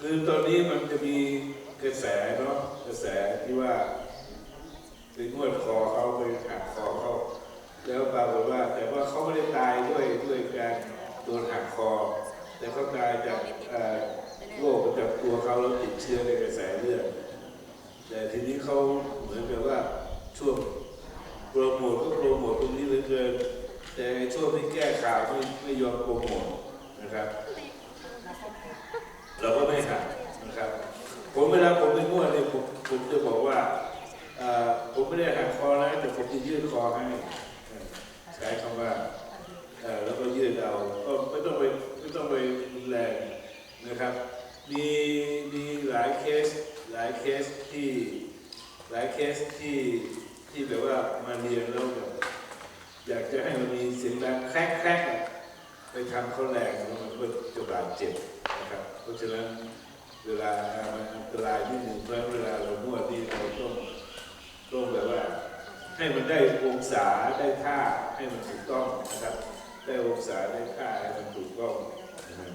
คือตอนนี้มันจะมีกระแสเนาะกระแสที่ว่าไปนวดคอเขาไปหักคอเขาแล้วปรากฏว่า แต่ว่าเขาไม่ได้ตายด้วยด้วยการโดนหักคอ แต่เขาตายจากอ่อโรคประจำตัวเขาแล้วติดเชื้อในกระแสเลือดแต่ทีนี้เขาเหมือนกับว่าช่วงโปรโมทก็โปรโมทตรงนี้เหลือเกินแต่ช่วงที่แก้ข่าวไม่ไม่ยอมโปรโมทนะครับ เราก็ไม่หักนะครับ ผมเวลาผมไปนวดเนี่ยผมผมจะบอกว่าผมไม่ได้หักคอนะแต่ผมจะยืดคอให้ใช้คำว่าแล้วก็ยืดเอาก็ไม่ต้องไปไม่ต้องไปรุนแรงนะครับ มีมีหลายเคสหลายเคสที่หลายเคสที่ที่แบบว่ามาเรียนแล้วแบบอยากจะให้มันมีเสียงดังแครกแครกไปทำเขาแรงแล้วมันก็จะบาดเจ็บ เพราะฉะนั้นเวลามันอันตรายนิดหนึ่งเพราะเวลาเรานวดนี่เราต้องต้องแบบว่า ให้มันได้องศาได้ท่าให้มันถูกต้องนะครับ ได้องศาได้ท่าให้มันถูกต้องนะครับ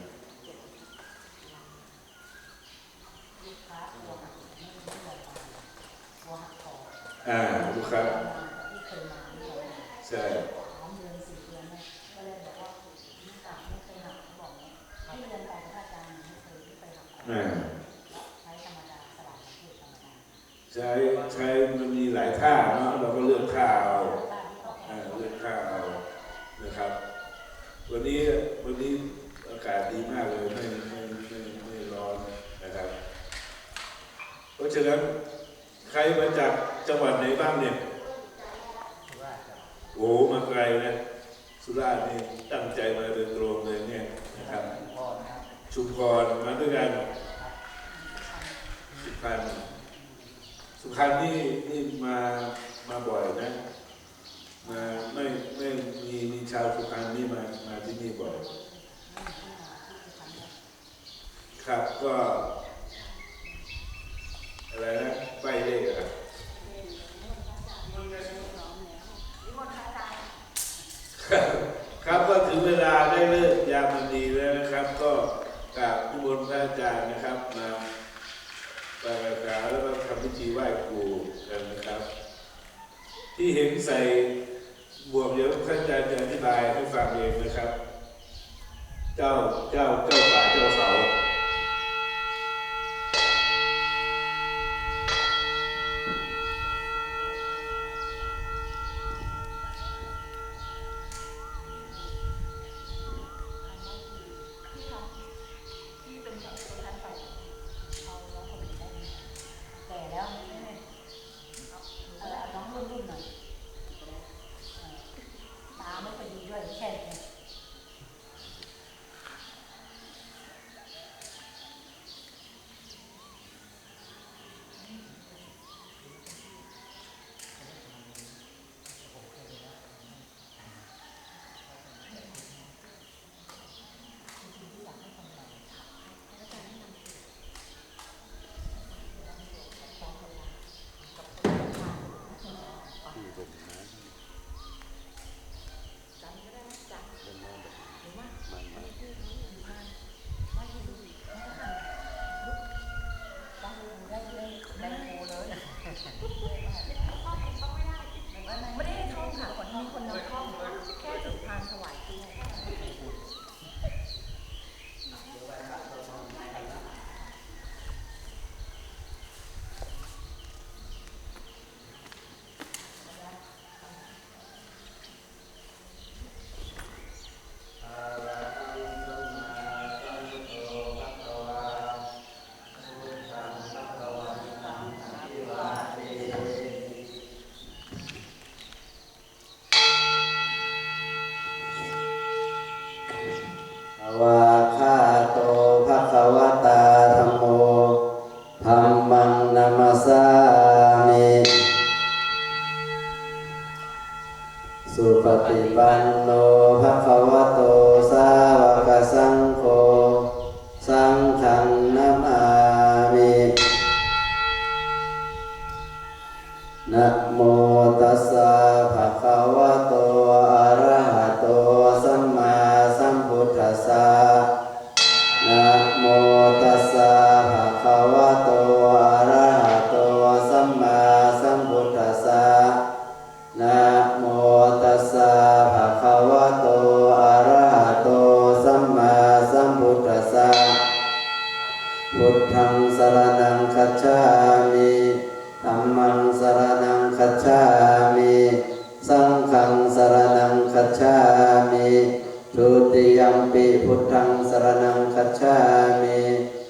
ลูกค้าตัวหักไม่ไม่ยอมตายตัวหักคออ่าลูกค้าที่เคยมาที่เราใช่ ใช้ธรรมดาสลับกับพูดธรรมดาใช้ใช้มันมีหลายท่าเนาะเราก็เลือกท่าเอาบ้านที่เขาแออ่าบเลือกท่าเอานะครับ วันนี้วันนี้อากาศดีมากเลยไม่ไม่ไม่ไม่ร้อนนะครับ เพราะฉะนั้นใครมาจากจังหวัดไหนบ้างเนี่ยโอ้มาไกลนะสุราษฎร์นี่ตั้งใจมาโดยตรงเลยเนี่ยนะครับ ชุมพรมาด้วยกันสุพรรณสุพรรณนี่นี่มามาบ่อยนะมาไม่ไม่มีมีชาวสุพรรณนี่มามาที่นี่บ่อย ครับก็อะไรนะใบเลขอะครับครับก็ถึงเวลาได้เลิกยามันดีแล้วนะครับก็ ราบนิมนต์พระอาจารย์นะครับมาปรากาาแล้วก็ทำพิธีไหว้ครูกันนะครับ ที่เห็นใส่บวกเดี๋ยวพระอาจารย์จะอธิบายให้ฟังเองนะครับ เจ้าเจ้าเจ้าป่าเจ้าเขา ปฏิปันโนภะคะวะโตสาวกสังโฆสังฆังนะมามินะโมตัสสะ ติยมปีพุทธังสรนังคัจฉามิ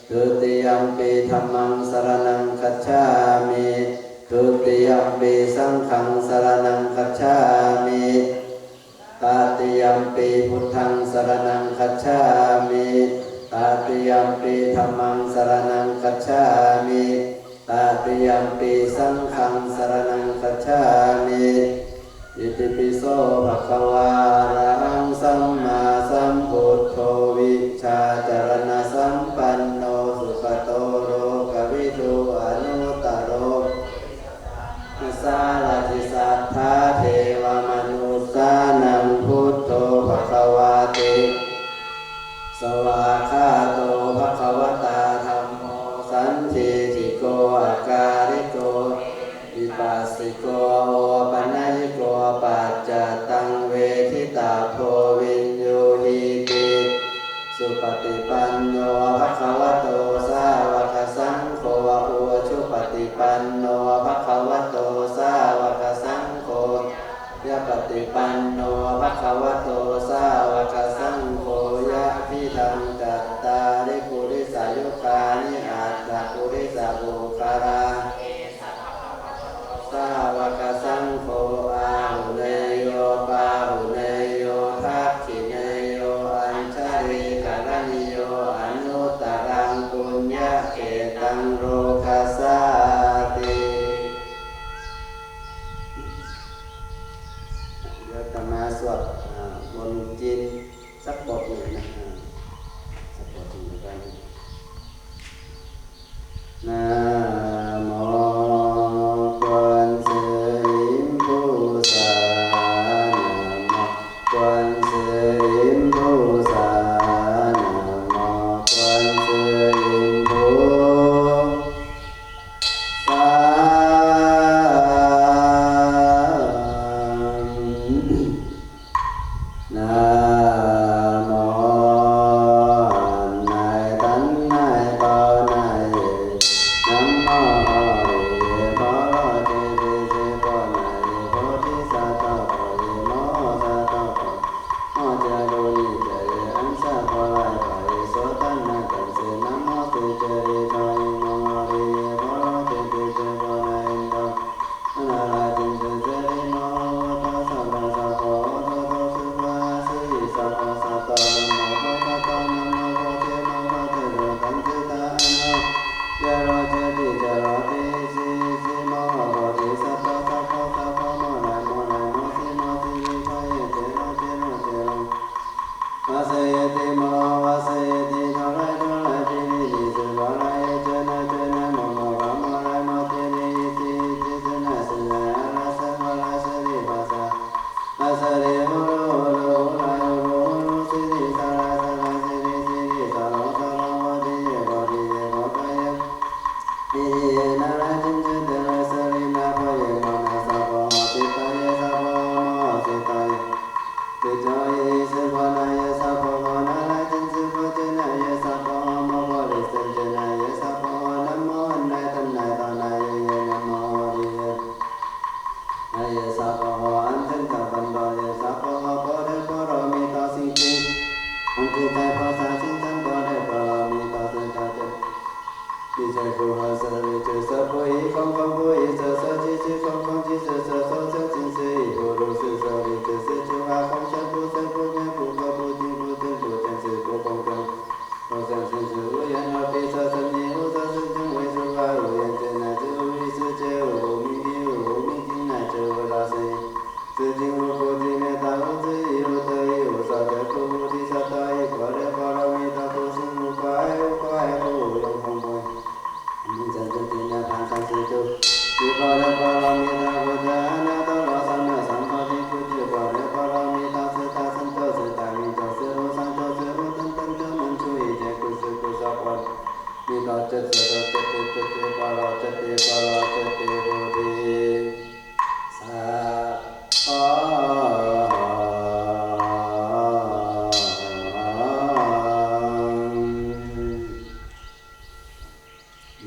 ทุติยมปีธรรมังสรนังคัจฉามิทุติยมปีสังฆังสรนังคัจฉามิตาติยมปีพุทธังสรนังคัจฉามิตาติยมปีธรรมังสรนังคัจฉามิตาติยมปีสังฆังสรนังคัจฉามิ อิติปิโสภะคะวารังสัมมาสัมพุทโธวิชาจารณะสัมปันโนสุขโตโรกวิทูอนุตโรอสาลติสัทธาเทวมนุสสานังพุทโธภะคะวาติสวาคา ติปันโนภะคะวะโตสาวกส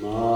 Ma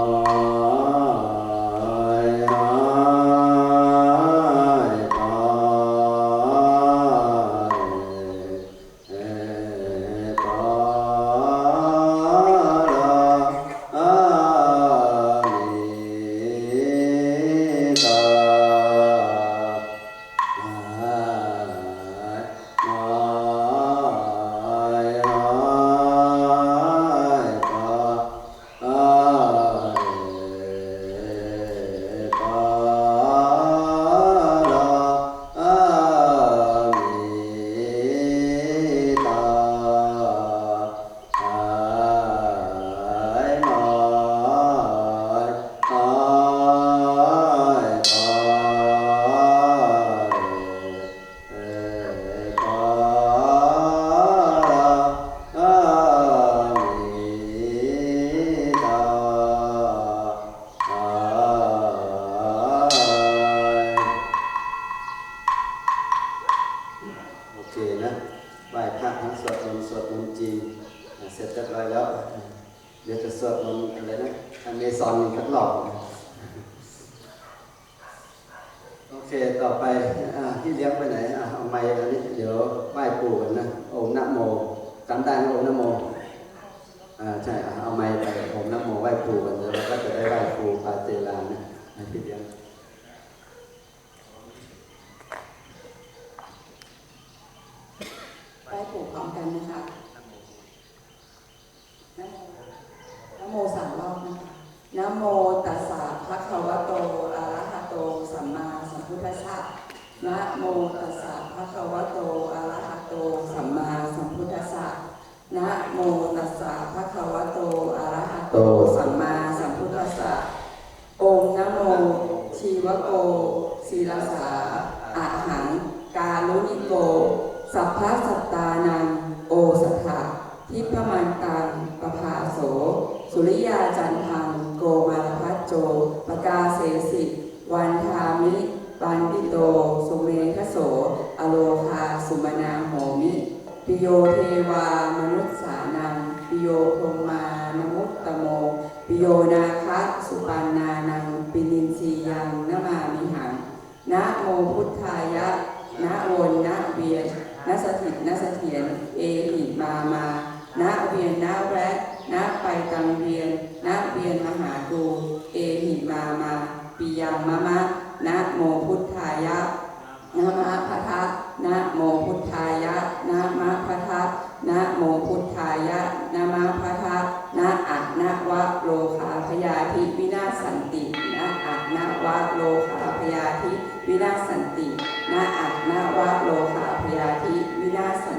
นะโมพุทธายะ นะโวนนะเวียนนะสถิตนะเสถียร เอหิมามา นะเวียนนะแวะนะไปตังเวียนนะเวียนมหาตูเอหิมามาปิยังมะมะ นะโมพุทธายะนะมะพะทะนะโมพุทธายะนะมะพะทะ นะโมพุทธายะนะมาพะทะนะอะนะวะโลคาพยาธิวินาสันตินะอะนะวะโลคาพยาธิวินาสันตินะอะนะวะโลคาพยาธิวินาสัน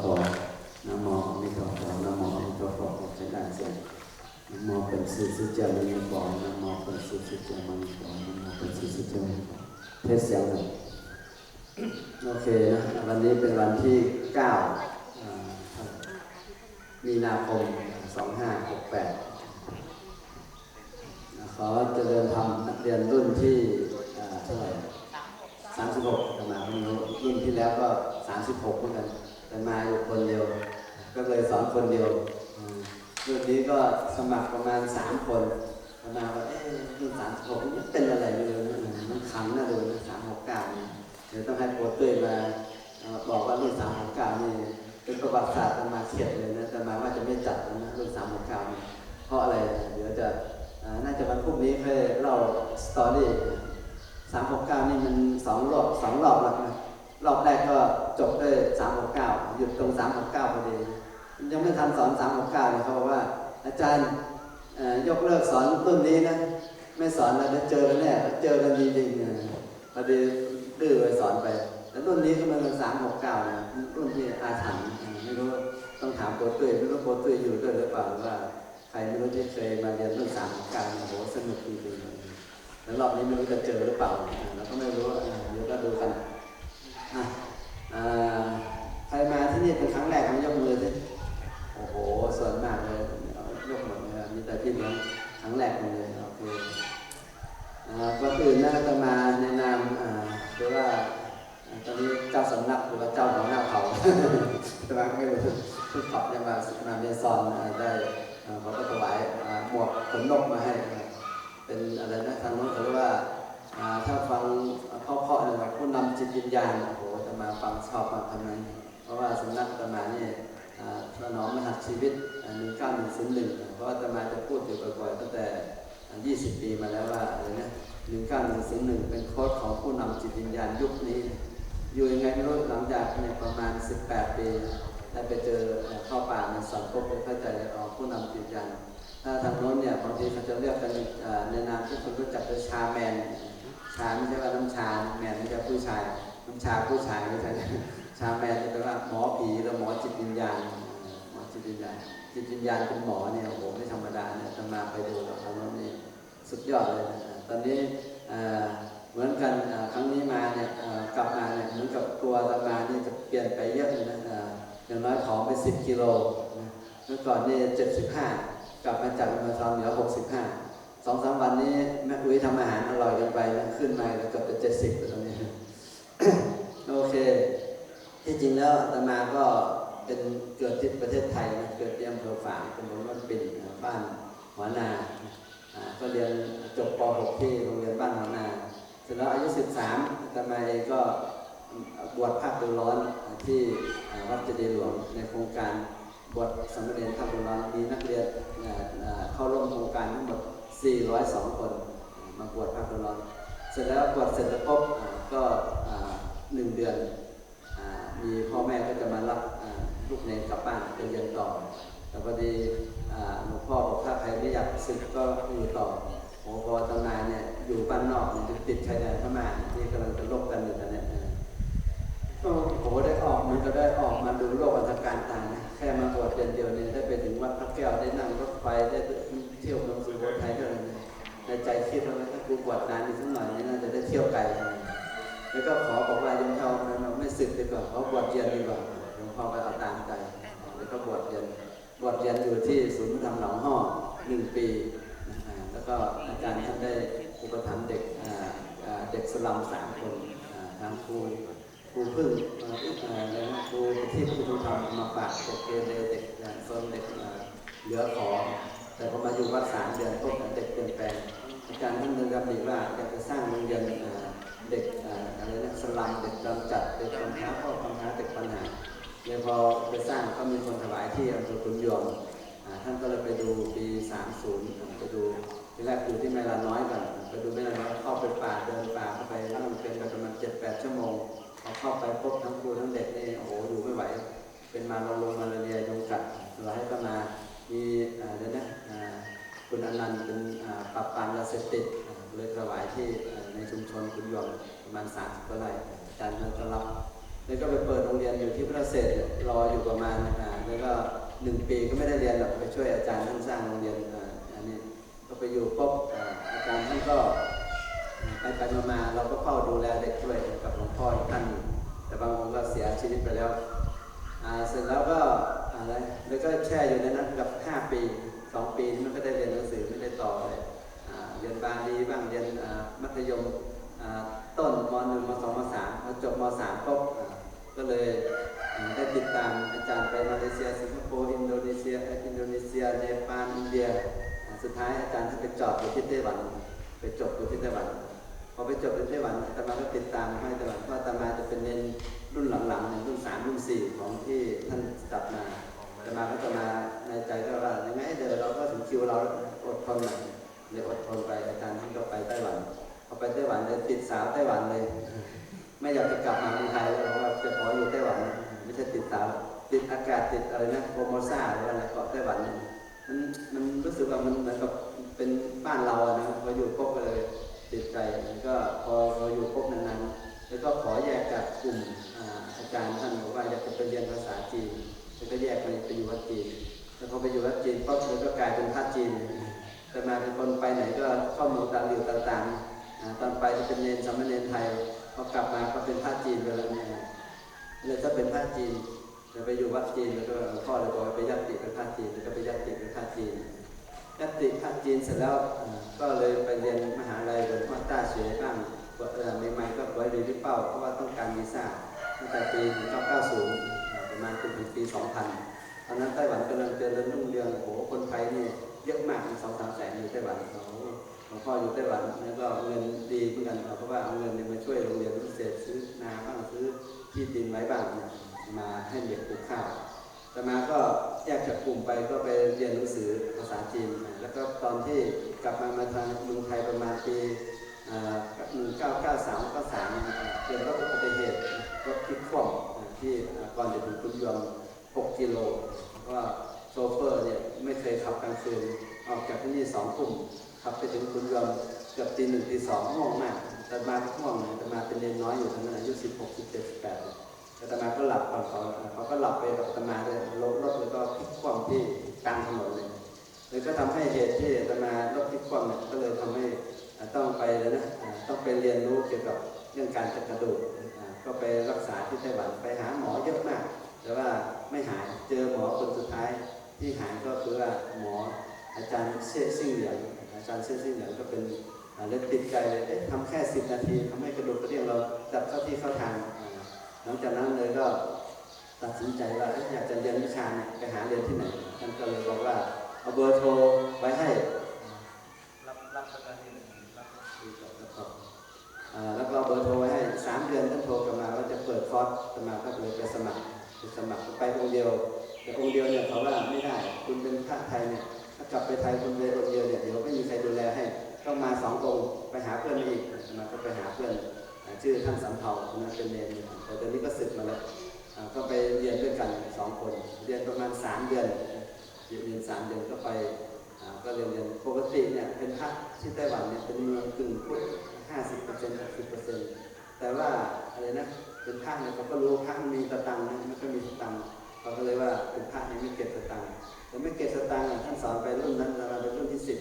โหนโมอมิทโหนโมอมิตทโหใช้ได้เสร็จนะโมเป็นสุสุจามิองนโมเป็นสุสุจามิองนโมเป็นสุสุจามิองเทศเสียงหนึ่งโอเคนะวันนี้เป็นวันที่เก้ามีนาคมสองห้าหกแปดขอเจริญธรรมนักเรียนรุ่นที่เท่าไหร่สามสิบหกแต่มาไนี้รุ่นที่แล้วก็สามสิบหกเหมือนกัน แต่มาอยู่คนเดียว ก็เลยสอนคนเดียวรุ่นนี้ก็สมัครประมาณ3คนอามาว่าเอ๊ะรุ่น36นี่เป็นอะไรไม่รู้นะมันขังน่าดูนะ369นี่เดี๋ยวต้องให้โปรเต้ยมาบอกว่ารุ่น369นี่เป็นประวัติศาสตร์อามาเขียนเลยนะแต่มาว่าจะไม่จัดนะรุ่น369นี่เพราะอะไรเดี๋ยวจะน่าจะวันพรุ่งนี้ค่อยเล่าสตอรี่369นี่มันสองรอบสองรอบแล้วนะรอบแรกก็ จบด้วย369หยุดตรง369พอดี ยังไม่ทันสอน369เลยเขาบอกว่า อาจารย์ยกเลิกสอนรุ่นนี้นะ ไม่สอนแล้วเดี๋ยวเจอกันแน่เจอกันจริงๆพอดีดื้อไปสอนไป แล้วรุ่นนี้ก็มันเป็น369นะรุ่นที่อาถรรพ์ไม่รู้ต้องถามโปรตุ้ยไม่รู้โปรตุ้ยอยู่ด้วยหรือเปล่าหรือว่าใครไม่รู้ที่เคยมาเรียนรุ่น369เนี่ยโหสนุกจริงๆแล้วรอบนี้ไม่รู้จะเจอหรือเปล่าเราก็ไม่รู้อะเดี๋ยวก็ดูกันอะ ใครมาที่นี่เป็นครั้งแรกมายกมือสิโอ้โหส่วนมากเลยยกหมดเลยมีแต่พี่เลี้ยงครั้งแรกเลยโอเคก่อนอื่นน่าจะมาในะนามอ่าหรือว่าตอนนี้เจ้าสำนักหรือว่าเจ้าหัวหน้าเผ่าแต่ว่าไม่รู้ทุกขับยังมามาเมซอนอ่าได้อ่าเขาก็ถวายหมวกขนนกมาให้ เป็นอะไรนะทางโน้นเขาเรียกว่าถ้าฟังเพราะๆเนี่ยว่าผู้นำจิตวิญญาณโอ้โห มาฟังชอบมาทำไม เพราะว่าสำนักอาตมานี่อ่าถนอมมหัศชีวิตหนึ่งเก้าหนึ่งศูนย์หนึ่งเพราะว่าอาตมาจะพูดอยู่บ่อยๆตั้งแต่อ่า20 ปีมาแล้วว่าอะไรนะหนึ่งเก้าหนึ่งศูนย์หนึ่งเป็นโค้ดของผู้นำจิตวิญญาณยุคนี้ อยู่ยังไงไม่รู้หลังจากเนี่ยประมาณ 18 ปีได้ไปเจอเข้าป่าในสังคมได้เข้าใจอ๋อผู้นำจิตวิญญาณถ้าทางโน้นเนี่ยบางทีเขาจะเรียกกันในนามที่คุณรู้จักเป็นชาแมนชาไม่ใช่ว่าน้ำชาแมนไม่ใช่ผู้ชาย น้ำชาผู้ชายไม่ใช่ชาแมนจะแปลว่าหมอผีหรือหมอจิตวิญญาณหมอจิตวิญญาณจิตวิญญาณเป็นหมอเนี่ยโอ้โหไม่ธรรมดาเนี่ยจะมาไปดูแล้วทางโน้นนี่สุดยอดเลยนะตอนนี้เหมือนกันครั้งนี้มาเนี่ยกลับมาเนี่ยเหมือนกับตัวอาตมานี่จะเปลี่ยนไปเยอะเลยนะอย่างน้อยของไปสิบกิโลเมื่อก่อนนี่เจ็ดสิบห้ากลับมาจากมาซอนเหลือหกสิบห้าสองสามวันนี้แม่อุ้ยทำอาหารอร่อยกันไปขึ้นมาแล้วเกือบจะเจ็ดสิบตอนนี้ โอเค ที่จริงแล้ว อาตมาก็เป็นเกิดที่ประเทศไทยนะเกิดที่อำเภอฝางเป็นคนบ้านปิ่นบ้านหัวนาก็เรียนจบป .6 ที่โรงเรียนบ้านหัวนาเสร็จแล้วอายุ 13อาตมาเองก็บวชภาคฤดูร้อนที่วัดเจดีย์หลวงในโครงการบวชสมเณรภาคฤดูร้อนมีนักเรียนเข้าร่วมโครงการทั้งหมด 402 คนมาบวชภาคฤดูร้อน เสร็จแล้วบวชเสร็จแล้วปุ๊บก็หนึ่งเดือน มีพ่อแม่ก็จะมารับลูกเนรกลับบ้านไปเรียนต่อ แต่พอดีหลวงพ่อบอกถ้าใครไม่อยากศึกก็อยู่ต่อโอ้พอตำนานเนี่ยอยู่บ้านนอกมันจะติดชายแดนพม่าที่กำลังจะลบกันอยู่ตอนนี้ยเออก็โอ้ได้ออกมันก็ได้ออกมาดูโลกอันตรการต่างนะแค่มาบวชเดือนเดียวเนี่ยได้ไปถึงวัดพระแก้วได้นั่งรถไฟได้เที่ยวเมืองสุโขทัยด้วยนะในใจคิดว่าถ้ากูบวชนานอีกสักหน่อยเนี่ยน่าจะได้เที่ยวไกล แล้วก็ขอบอกว่ายังเท่านั้นเราไม่ศึกดีกว่าเขาบวชเรียนดีกว่าหลวงพ่อไปเอาตามใจแล้วก็บวชเรียนบวชเรียนอยู่ที่ศูนย์ธรรมหนองห่อหนึ่งปี แล้วก็อาจารย์ท่านได้อุปถัมภ์เด็กเด็กสลัมสามคนทางครูครูพึ่งอ่าอ่าแล้วครูที่ผู้ทุธรรมมาฝากเด็กเกเรเด็กอ่าซนเด็กอ่าเหลือขอ แต่พอมาอยู่วัดสามเดือนปุ๊บเด็กเปลี่ยนแปลงอาจารย์ท่านนึงรับดีว่าอยากจะสร้างโรงเรียน เด็กอะไรนะสลัมเด็กกำจัดเด็กกำพร้าพ่อกำพร้าเด็กปัญหาเนี่ยพอไปสร้างก็มีคนถวายที่อำเภอขุนยวมอ่าท่านก็เลยไปดูปี 30 ไปดูที่แรกอยู่ที่แม่ลาน้อยก่อนไปดูแม่ลาน้อยเข้าไปป่าเดินป่าเข้าไปนั่งเป็นประมาณ7-8ชั่วโมงพอเข้าไปพบทั้งครูทั้งเด็กนี่โอ้โหอยู่ไม่ไหว เป็นมาลงลงมาเรียยงกัดเราให้ก็มามีอ่าเดี๋ยวนะคุณอนันต์เป็นปราบปรามยาเสพติดเลยถวายที่ ในชุมชนขุนยวมประมาณ30กว่าไร่อาจารย์ท่านก็รับแล้วก็ไปเปิดโรงเรียนอยู่ที่พระเศษเนี่ยรออยู่ประมาณอ่าแล้วก็หนึ่งปีก็ไม่ได้เรียนหรอกไปช่วยอาจารย์ท่านสร้างโรงเรียนอ่าอันนี้ก็ไปอยู่ปุ๊บอาอาจารย์ท่านก็ไปไปมามาเราก็เฝ้าดูแลเด็กด้วยกับหลวงพ่อท่านแต่บางองค์ก็เสียชีวิตไปแล้วเสร็จแล้วก็อะไรแล้วก็แช่อยู่ในนั้นกับห้าปีสองปีมันก็ได้เรียนหนังสือไม่ได้ต่อเลย เรียนบาลีบ้างเรียนมัธยมต้นมหนึ่งมสองมสามพอจบมสามปุ๊บอ่าก็เลยได้ติดตามอาจารย์ไปมาเลเซียสิงคโปร์อินโดนีเซียอินโดนีเซียเนปาลอินเดีย สุดท้ายอาจารย์ท่านไปจอดอยู่ที่ไต้หวัน ไปจบอยู่ที่ไต้หวันพอไปจบที่ไต้หวันอาตมาก็ติดตามให้ไต้หวันเพราะอาตมาจะเป็นเนนรุ่นหลังๆเนี่ยรุ่นสามรุ่นสี่ของที่ท่านจัดมาอาตมาก็จะมาในใจก็ว่ายังไงเดี๋ยวเราก็ถึงคิวเราอดทนหน่อย เลยอดทนไปอาจารย์ท่านก็ไปไต้หวันพอไปไต้หวันเลยติดสาวไต้หวันเลย ไม่อยากจะกลับมาเมืองไทยแล้วเพราะว่าจะขออยู่ไต้หวันไม่ใช่ติดสาวติดอากาศติดอะไรนะโปรโมซ่าหรืออะไรเกาะไต้หวันมันมันรู้สึกว่ามันเหมือนกับเป็นบ้านเราอะนะพออยู่ปุ๊บก็เลยติดใจก็พอพออยู่ปุ๊บนานๆแล้วก็ขอแยกจากกลุ่มอาจารย์ท่านบอกว่าอยากจะไปเรียนภาษาจีนแล้วก็แยกไปไปอยู่วัดจีนแล้วพอไปอยู่วัดจีนปุ๊บเลยก็กลายเป็นพระจีน แต่มาเป็นคนไปไหนก็ข้อมูลตามหลิวต่างๆตอนไปจะเป็นเนนสามเณรไทยพอกลับมาก็เป็นพระจีนไปแล้วเนี่ยเลยถ้าเป็นพระจีนจะไปอยู่วัดจีนแล้วก็หลวงพ่อเลยบอกไปยัดติเป็นพระจีนแล้วก็ไปยัดติเป็นพระจีนยัดติพระจีนเสร็จแล้วก็เลยไปเรียนมหาลัยหลวงพ่อต้าเฉยบ้างเออใหม่ๆก็ไว้เรียนที่เป้าเพราะว่าต้องการวีซ่าตั้งแต่ปี 1990 ประมาณจนถึงปี 2000 ตอนนั้นไต้หวันกำลังเจริญรุ่งเรืองโอ้โหคนไทยนี่ เยอะมากสองสามแสนอยู่ไต้หวันโอ้โหลวงพ่ออยู่ไต้หวันแล้วก็เงินดีเหมือนกันเพราะว่าเอาเงินนี่ยมาช่วยโรงเรียนพิเศษซื้อนาบ้างซื้อที่ดินไว้บ้างเนี่ยมาให้เด็กปลูกข้าวแต่มาก็แยกจากกลุ่มไปก็ไปเรียนหนังสือภาษาจีน แล้วก็ตอนที่กลับมามาทางเมืองไทยประมาณปีหนึ่งเก้าเก้าสามก็สามเกิดรถอุบัติเหตุรถพลิกคว่ำที่ก่อนจะถึงคุณยอม6กิโลเพราะว่า ชเฟอร์เนี่ยไม่เคยขับกลางคืนออกจากที่นี่สองทุ่มขับไปถึงคุณยอมเกือบตีหนึ่งตีสองง่วงมากแต่มาก็ง่วงนะแต่มาเป็นเด็กน้อยอยู่ทั้งนั้นอายุสิบหกสิบเจ็ดสิบแปดแต่ตมาก็หลับก่อนเขาเขาก็หลับไปกับตมาเลยรถรถแล้วก็พลิกคว่ำที่กลางถนนเลยเลยก็ทำให้เหตุที่ตมารถพลิกคว่ำเนี่ยก็เลยทำให้ต้องไปเลยนะต้องไปเรียนรู้เกี่ยวกับเรื่องการจัดกระดูกก็ไปรักษาที่ไต้หวันไปหาหมอเยอะมาก แต่ว่าไม่หายเจอหมอคนสุดท้าย ที่หายก็คือว่าหมออาจารย์เชี่ยซิ่งเหลียงอาจารย์เชี่ยซิ่งเหลียงก็เป็นเล็ติดใจเลยเอ๊ะทำแค่สิบนาทีทำให้กระดูกกระเดี่ยงเราจับเข้าที่เข้าทางหลังจากนั้นเลยก็ตัดสินใจว่าอยากจะเรียนวิชาเนี่ยไปหาเรียนที่ไหนท่านก็เลยบอกว่าเอาเบอร์โทรไว้ให้รับรับประกันที่หนึ่งรับอ่าแล้วก็เบอร์โทรไว้ให้สามเดือนท่านโทรกลับมาว่าจะเปิดคอร์สสมาก็เลยไปสมัครไปสมัครไปองค์เดียวแต่องค์เดียวเนี่ยเขาว่า คุณเป็นพระไทยเนี่ยถ้ากลับไปไทยคุณเลยองค์เดียวเนี่ยเดี๋ยวไม่มีใครดูแลให้ต้องมาสององค์ไปหาเพื่อนอีกมาก็ไปหาเพื่อนชื่อท่านสำเภาคนนั้นเป็นเนรแต่ตอนนี้ก็ศึกมาแล้วก็ไปเรียนด้วยกันสองคน เรียนประมาณสามเดือนเรียนสามเดือนก็ไปก็เรียนเรียนปกติเนี่ยเป็นพระที่ไต้หวันเนี่ยเป็นเมืองกึ่งพุทธห้าสิบเปอร์เซ็นต์หกสิบเปอร์เซ็นต์แต่ว่าอะไรนะเป็นพระเนี่ยเขาก็รู้พระมันมีสตังนะม่ค่อยมีสตัง เขาก็เลยว่าเป็นพระเนี่ยไม่เก็บสตังค์แต่ไม่เก็บสตังค์ท่านสอนไปรุ่นนั้นเราเป็นรุ่นที่สิบ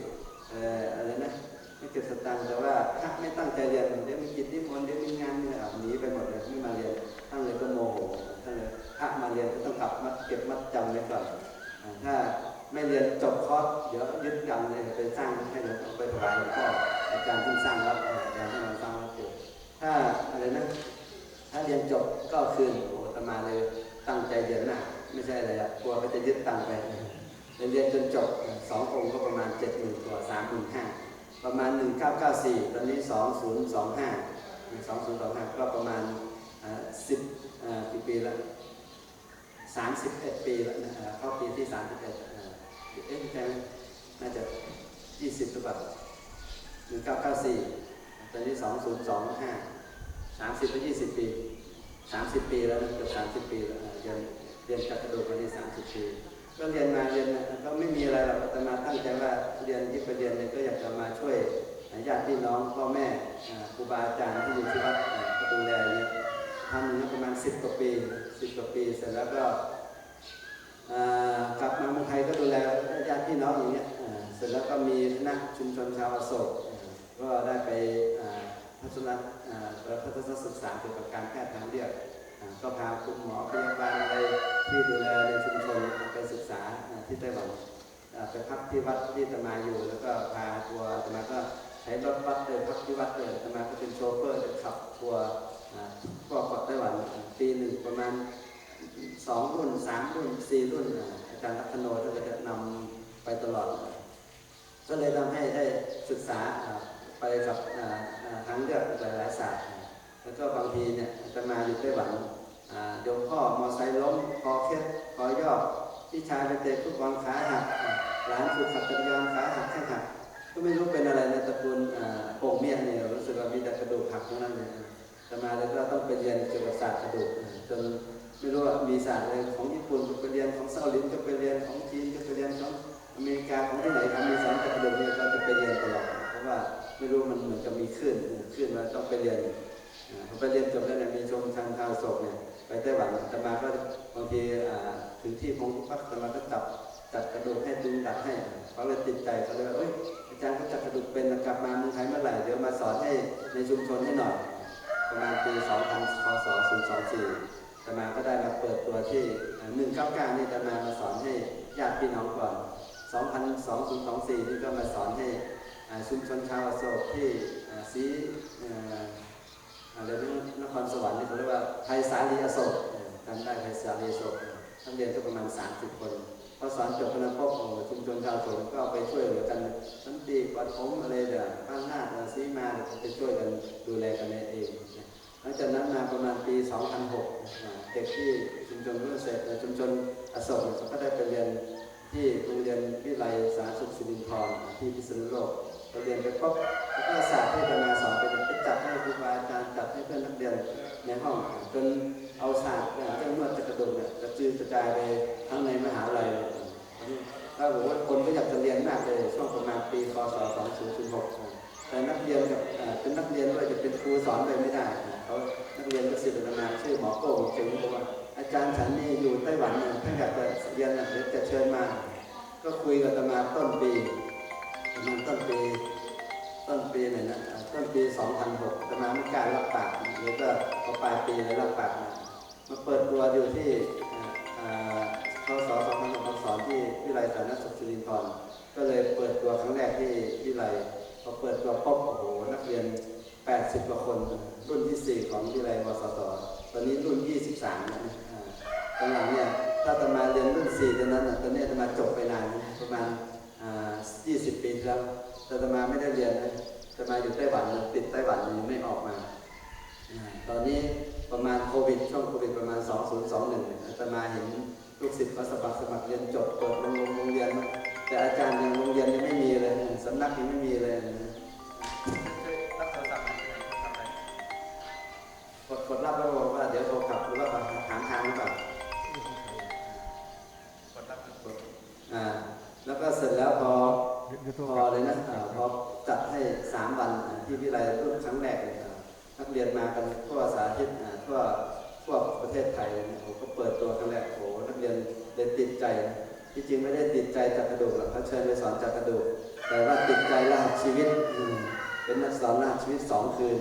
เอ่ออะไรนะไม่เก็บสตังค์แต่ว่าพระไม่ตั้งใจเรียนเดี๋ยวมีกิจนิมนต์เดี๋ยวมีงานหนีไปหมดเลยไม่มาเรียนท่านเลยก็โมโหท่านเลยพระมาเรียนก็ต้องกลับมาเก็บมัดจำไว้ก่อนถ้าไม่เรียนจบคอร์สเดี๋ยวยึดกรรมเลยไปสร้างให้หลวงพ่อไปถวายหลวงพ่ออาจารย์ที่สร้างวัดอาจารย์ที่มาสร้างวัดอยู่ถ้าอะไรนะถ้าเรียนจบก็คืนโอ้ตมาเลย ตั้งใจเรียนหนักไม่ใช่อะไรอะกลัวเขาจะยึดตังไปเรียนจนจบสององค์ก็ประมาณเจ็ดหมื่นกว่าสามหมื่นห้าประมาณหนึ่งเก้าเก้าสี่ตอนนี้สองศูนย์สองห้าสองศูนย์สองห้าก็ประมาณสิบกี่ปีล้วสามสิบเอ็ดปีแล้วนะอ่าเข้าปีที่สามสิบเอ็ดเอ๊ะใช่ไหมน่าจะยี่สิบหรือเปล่าหนึ่งเก้าเก้าสี่ตอนนี้สองศูนย์สองห้าสามสิบไปยี่สิบปี สามสิบปีแล้วนะเกือบสามสิบปีแล้วเรียนเรียนจักรดูมาที่สามสิบปีก็เรียนมาเรียนมาก็ไม่มีอะไรหรอกแต่มาตั้งใจว่าเรียนที่ไปเรียนเนี่ยก็อยากจะมาช่วยญาติพี่น้องพ่อแม่ครูบาอาจารย์ที่อยู่ที่วัดก็ดูแลเนี่ยทำอยู่ประมาณสิบกว่าปีสิบกว่าปีเสร็จแล้วก็กลับมาเมืองไทยก็ดูแลญาติพี่น้องอย่างเงี้ยเสร็จแล้วก็มีคณะชุมชนชาวอโศกก็ได้ไปทัศน อ่าทัศนศึกษาเกี่ยวกับการแพทย์ทางเลือกก็พาคุณหมอพยาบาลอะไรที่ดูแลในชุมชนไปศึกษาที่ไต้หวันไปพักที่วัดที่ตมาอยู่ แล้วก็พาทัวร์ตมาก็ใช้รถบัสเลยพักที่วัดเลยตมาก็เป็นโชเฟอร์จะขับทัวร์อ่าทั่วเกาะไต้หวันปีหนึ่งประมาณสองรุ่นสามรุ่นสี่รุ่นอาจารย์ลักษณโนท่านก็จะนำไปตลอด ก็เลยทำให้ได้ศึกษาไปกับอ่าอ่าทางเลือกหลายๆศาสตร์ แล้วก็บางทีเนี่ยจะมาอยู่ไต้หวันอ่าโยมพ่อมอไซค์ล้มคอเคล็ดคอย่อพี่ชายไปเตะฟุตบอลขาหักอ่าหลานถูกขับจักรยานขาหักแข้งหักก็ไม่รู้เป็นอะไรในตระกูลโป่งเมียนเนี่ยรู้สึกว่ามีแต่กระดูกหักทั้งนั้นเลยจะมาแล้วก็ต้องไปเรียนเกี่ยวกับศาสตร์กระดูกจนไม่รู้ว่ามีศาสตร์อะไรของญี่ปุ่นก็ไปเรียนของเซาหลินก็ไปเรียนของจีนก็ไปเรียนของอเมริกาของที่ไหนทำมีสอนกระดูกเนี่ยเราจะไปเรียนตลอดเพราะว่าไม่รู้มันเหมือนกับมีคลื่นคลื่นมาต้องไปเรียน พอไปเรียนจบแล้วเนี่ยมีชมทางทางศพเนี่ยไปไต้หวันจะมาก็บางทีถึงที่พงพักจะมาก็จับจัดกระดูกให้ดึงดัดให้เขาเลยติดใจเขาเลยว่าเอ้ยอาจารย์เขาจัดกระดูกเป็นกลับมาเมืองไทยเมื่อไหร่เดี๋ยวมาสอนให้ในชุมชนให้หน่อย ประมาณปี2000พศ024แต่มาก็ได้มาเปิดตัวที่อ่า199นี่จะมามาสอนให้ญาติพี่น้องก่อน2024นี่ก็มาสอนให้ชุมชนชาวโศกที่อ่าศรีอ่าอะไรนครสวรรค์นี่เขาเรียกว่าไทยสาลีอโศกเออจำได้ไทยสาลีอโศกทั้งเรียนก็ประมาณ 30 คนพอสอนจบคณะพบของชุมชนชาวอโศกก็เอาไปช่วยเหลือกันสันติปัดผมอะไรเดี๋ยวบ้านนาดซีมาไปช่วยกันดูแลกันเองหลังจากนั้นมาประมาณปี 2006 เด็กที่ชุมชนรุ่นเสร็จชุมชนอโศกเขาก็ได้ไปเรียนที่โรงเรียนวิไลสาธารณสุขสิรินธรที่พิษณุโลกไปเรียนไปปุ๊บก็ศาสตร์ที่จะมาสอนไปเนี่ยไป จัดให้ครูบาอาจารย์จัดให้เพื่อนนักเรียนในห้องจนเอาศาสตร์เนี่ยเรื่องนวดจักรกระดูกเนี่ยกระจืดกระจายไปทั้งในมหาลัยถ้าบอกว่าคนก็อยากจะเรียนมากเลยช่วงประมาณปีพศ2006แต่นักเรียนกับเอ่อเป็นนักเรียนด้วยจะเป็นครูสอนเลยไม่ได้เขานักเรียนก็สิทธิ์อาตมาชื่อหมอโก้เก่งบอกว่าอาจารย์ฉันนี่อยู่ไต้หวันเนี่ยถ้าอยากจะเรียนเดี๋ยวจะเชิญมา ก็คุยกับตมาต้นปีประมาณต้นปี ต้นปีไหนนะ ต้นปี 2006ตมาไม่การรับปากเดี๋ยวก็พอปลายปีเลยรับปากมามาเปิดตัวอยู่ที่อ่าอ่าพศ2006สอนที่วิไลสาธารณสุขสิรินธรก็เลยเปิดตัวครั้งแรกที่วิไลพอเปิดตัวปุ๊บโอ้โหนักเรียน 80กว่าคน รุ่นที่ 4 ของวิไลวสตตอนนี้รุ่น 23นะอ่าตอนหลังเนี่ยถ้าจะมาเรียนรุ่น 4 ตอนนั้นตอนนี้จะมาจบไปนานประมาณ20 ปีแล้วแต่จะมาไม่ได้เรียนนะ จะมาอยู่ไต้หวันนะติดไต้หวันยังไม่ออกมาอ่าตอนนี้ประมาณโควิด ช่วงโควิดประมาณ 2021อาตมาเห็นลูกศิษย์เขาสมัครสมัครเรียนจบเปิดโรงโรงโรงเรียน แต่อาจารย์ยังโรงเรียนยังไม่มีเลยสำนักยังไม่มีเลยช่วยรับโทรศัพท์หน่อยโทรศัพท์ไหนกดกดรับแล้วบอกว่าเดี๋ยวโทรกลับหรือว่าถามทางหรือเปล่ากดรับกดอ่าแล้วก็เสร็จแล้วพอ พอเลยนะพอจัดให้สามวันที่วิไลรุ่นครั้งแรกนักเรียนมากันทั่วสาธิตทั่วทั่วประเทศไทยผมก็เปิดตัวครั้งแรกโอ้โหนักเรียนเรียติดใจที่จริงไม่ได้ติดใจจักกระดูกหรอกเขาเชิญไปสอนจักกระดูกแต่ว่าติดใจรหัสชีวิตเป็นนักสอนรหัสชีวิตสองคืน